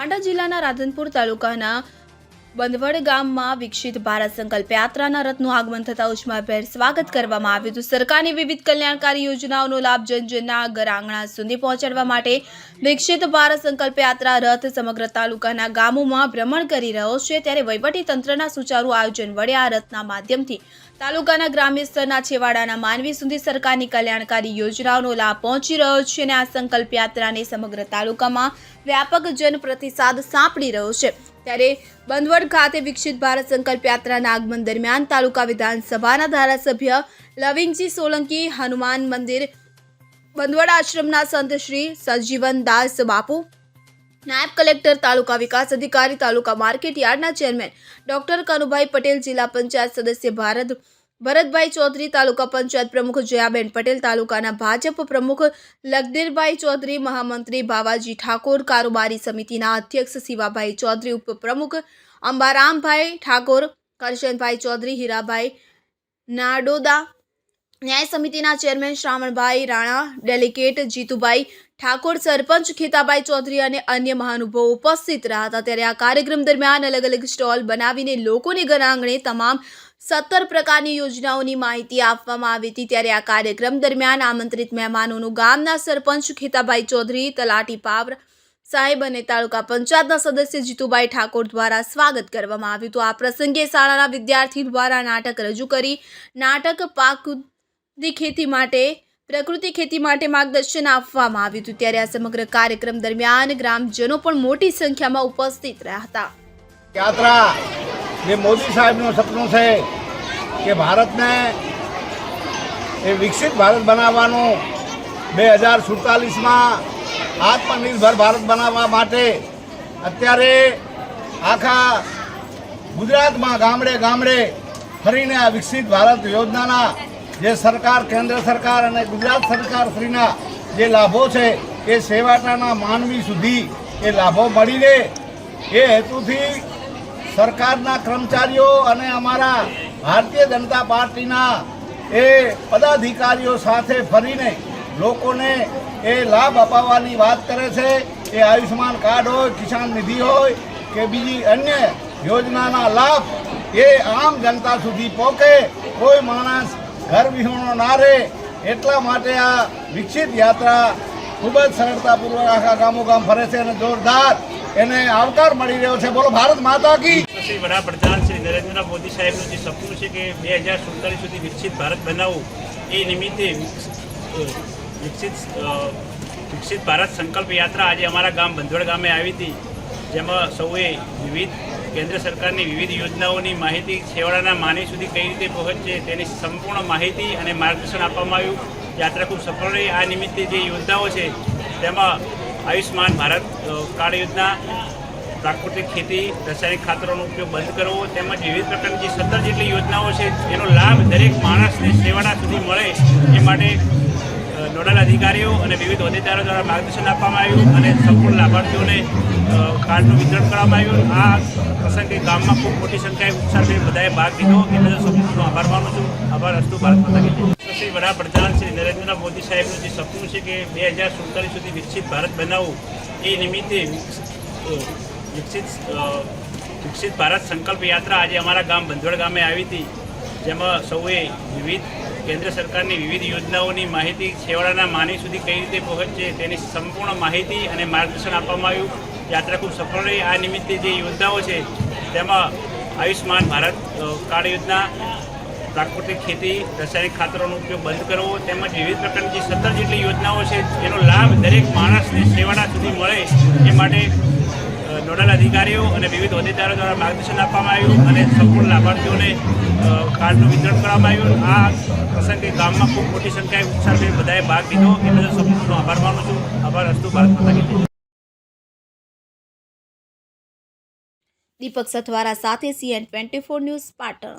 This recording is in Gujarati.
બનાસકાંઠા જિલ્લાના રાધનપુર તાલુકાના બંધવડ ગામમાં વિકસિત ભારત સંકલ્પ યાત્રાના રથનું આગમન થતાં ઉષ્માભેર સ્વાગત કરવામાં આવ્યું હતું. સરકારની વિવિધ કલ્યાણકારી યોજનાઓનો લાભ જનજનના ઘર આંગણા સુધી પહોંચાડવા માટે વિકસિત ભારત સંકલ્પ યાત્રા રથ સમગ્ર તાલુકાના ગામોમાં ભ્રમણ કરી રહ્યો છે. ત્યારે વહીવટી તંત્રના સુચારુ આયોજન વડે આ રથના માધ્યમથી તાલુકાના ગ્રામ્ય સ્તરના છેવાડાના માનવી સુધી સરકારની કલ્યાણકારી યોજનાઓનો લાભ પહોંચી રહ્યો છે અને આ સંકલ્પ યાત્રાને સમગ્ર તાલુકામાં વ્યાપક જન પ્રતિસાદ સાંપડી રહ્યો છે. ત્યારે બંધવડ ખાતે વિકસિત ભારત સંકલ્પ યાત્રાના આગમન દરમિયાન તાલુકા વિધાનસભાના ધારાસભ્ય લવિંગજી સોલંકી, હનુમાન મંદિર, બંધવડ આશ્રમના સંત શ્રી સજીવન દાસ બાપુ, નાયબ કલેક્ટર, તાલુકા વિકાસ અધિકારી, તાલુકા માર્કેટ યાર્ડના ચેરમેન ડોક્ટર કનુભાઈ પટેલ, જિલ્લા પંચાયત સદસ્ય ભારત ભરતભાઈ ચૌધરી તાલુકા પંચાયત પ્રમુખ જયાબેન પટેલ તાલુકાના ભાજપ પ્રમુખ લગદીરભાઈ ચૌધરી, મહામંત્રી ભાવાજી ઠાકોર, કારોબારી સમિતિના અધ્યક્ષ શિવાભાઈ ચૌધરી, ઉપપ્રમુખ અંબારામભાઈ ઠાકોર, કરશનભાઈ ચૌધરી, હીરાભાઈ નાડોદા, ન્યાય સમિતિના ચેરમેન શ્રાવણભાઈ રાણા, ડેલિગેટ જીતુભાઈ ઠાકોર, સરપંચ ખેતાભાઈ ચૌધરી અને અન્ય મહાનુભાવો ઉપસ્થિત રહ્યા હતા. ત્યારે આ કાર્યક્રમ દરમિયાન અલગ અલગ સ્ટોલ બનાવીને લોકોને ઘર આંગણે તમામ સત્તર પ્રકારની યોજનાઓની માહિતી આપવામાં આવી હતી ત્યારે આ કાર્યક્રમ દરમિયાન આમંત્રિત મહેમાનોનું ગામના સરપંચ ખેતાભાઈ ચૌધરી, તલાટી પાવર સાહેબ અને તાલુકા પંચાયતના સદસ્ય જીતુભાઈ ઠાકોર દ્વારા સ્વાગત કરવામાં આવ્યું હતું. આ પ્રસંગે શાળાના વિદ્યાર્થી દ્વારા નાટક રજૂ કરી નાટક પાકુદી ખેતી માટે, પ્રકૃતિ ખેતી માટે માર્ગદર્શન આપવામાં આવ્યું હતું. ત્યારે આ સમગ્ર કાર્યક્રમ દરમિયાન ગ્રામજનો પણ મોટી સંખ્યામાં ઉપસ્થિત રહ્યા હતા. યાત્રા જે મોદી સાહેબનું સપનું છે કે ભારતને એ વિકસિત ભારત બનાવવાનું બે હજાર સુડતાલીસમાં આત્મનિર્ભર ભારત બનાવવા માટે અત્યારે આખા ગુજરાતમાં ગામડે ગામડે ફરીને આ વિકસિત ભારત યોજનાના જે સરકાર, કેન્દ્ર સરકાર અને ગુજરાત સરકાર શ્રીના જે લાભો છે, એ સેવાટાના માનવી સુધી એ લાભો મળી રહે. એ હેતુથી સરકારના કર્મચારીઓ અને અમારા ભારતીય જનતા પાર્ટીના એ પદાધિકારીઓ સાથે ફરીને લોકોને એ લાભ અપાવવાની વાત કરે છે. એ આયુષ્યમાન કાર્ડ હોય, કિસાન નિધિ હોય કે બીજી અન્ય યોજનાના લાભ એ આમ જનતા સુધી પહોંચે. કોઈ માણસ ઘર વિહોણો ના રહે. એટલા માટે આ વિકસિત યાત્રા ખૂબ જ સરળતાપૂર્વક આખા ગામો ગામ ફરે છે અને જોરદાર એને આવકાર મળી રહ્યો છે. બોલો, ભારત માતા કી. વડાપ્રધાન શ્રી નરેન્દ્ર મોદી સાહેબનું જે સપનું છે કે બે હજાર સુડતાલીસ સુધી વિકસિત ભારત બનાવવું, એ નિમિત્તે વિકસિત વિકસિત ભારત સંકલ્પ યાત્રા આજે અમારા ગામ બંધોળ ગામે આવી હતી. જેમાં સૌએ વિવિધ, કેન્દ્ર સરકારની વિવિધ યોજનાઓની માહિતી છેવાડાના માનવી સુધી કઈ રીતે પહોંચશે તેની સંપૂર્ણ માહિતી અને માર્ગદર્શન આપવામાં આવ્યું. યાત્રા ખૂબ સફળ રહી. આ નિમિત્તે જે યોજનાઓ છે, તેમાં આયુષ્માન ભારત કાર્ડ યોજના, પ્રાકૃતિક ખેતી, રાસાયણિક ખાતરોનો ઉપયોગ બંધ કરવો તેમજ વિવિધ પ્રકારની જે સત્તર જેટલી યોજનાઓ છે, એનો લાભ દરેક માણસને છેવાડા સુધી મળે એ માટે નોડલ અધિકારીઓ અને વિવિધ હોદ્દેદારો દ્વારા માર્ગદર્શન આપવામાં આવ્યું અને સંપૂર્ણ લાભાર્થીઓને કાર્ડનું વિતરણ કરવામાં આવ્યું. આ પ્રસંગે ગામમાં ખૂબ મોટી સંખ્યાએ ઉત્સાહભેર બધાએ ભાગ લીધો. એ બધા સૌનો આભાર માનું છું. આભાર. અસ્તુ ભારત માતા. શ્રી વડાપ્રધાન શ્રી નરેન્દ્ર મોદી સાહેબનું જે સપનું છે કે બે હજાર સુડતાલીસ સુધી વિકસિત ભારત બનાવવું, એ નિમિત્તે વિકસિત વિકસિત ભારત સંકલ્પ યાત્રા આજે અમારા ગામ બંધવડ ગામે આવી હતી. જેમાં સૌએ વિવિધ, કેન્દ્ર સરકારની વિવિધ યોજનાઓની માહિતી છેવાડાના માની સુધી કઈ રીતે પહોંચશે તેની સંપૂર્ણ માહિતી અને માર્ગદર્શન આપવામાં આવ્યું. યાત્રા ખૂબ સફળ રહી. આ નિમિત્તે જે યોજનાઓ છે, તેમાં આયુષ્યમાન ભારત કાર્ડ યોજના પ્રાકૃતિક ખેતી, રાસાયણિક ખાતરોનો ઉપયોગ બંધ કરવો તેમજ વિવિધ પ્રકારની જે સત્તર જેટલી યોજનાઓ છે, એનો લાભ દરેક માણસને છેવાડા સુધી મળે એ માટે નોડલ અધિકારીઓ અને વિવિધ હોદ્દેદારો દ્વારા માર્ગદર્શન આપવામાં આવ્યું અને સંપૂર્ણ લાભાર્થીઓને કાર્ડનું વિતરણ કરવામાં આવ્યું. આ પ્રસંગે ગામમાં ખૂબ મોટી સંખ્યાએ ઉત્સાહભેર બધાએ ભાગ લીધો. એ બદલ સંપૂર્ણ આભાર માનું છું. આભાર અસ્તુ ભારત માતા દીપક સથવારા સાથે CN twenty four news Patan.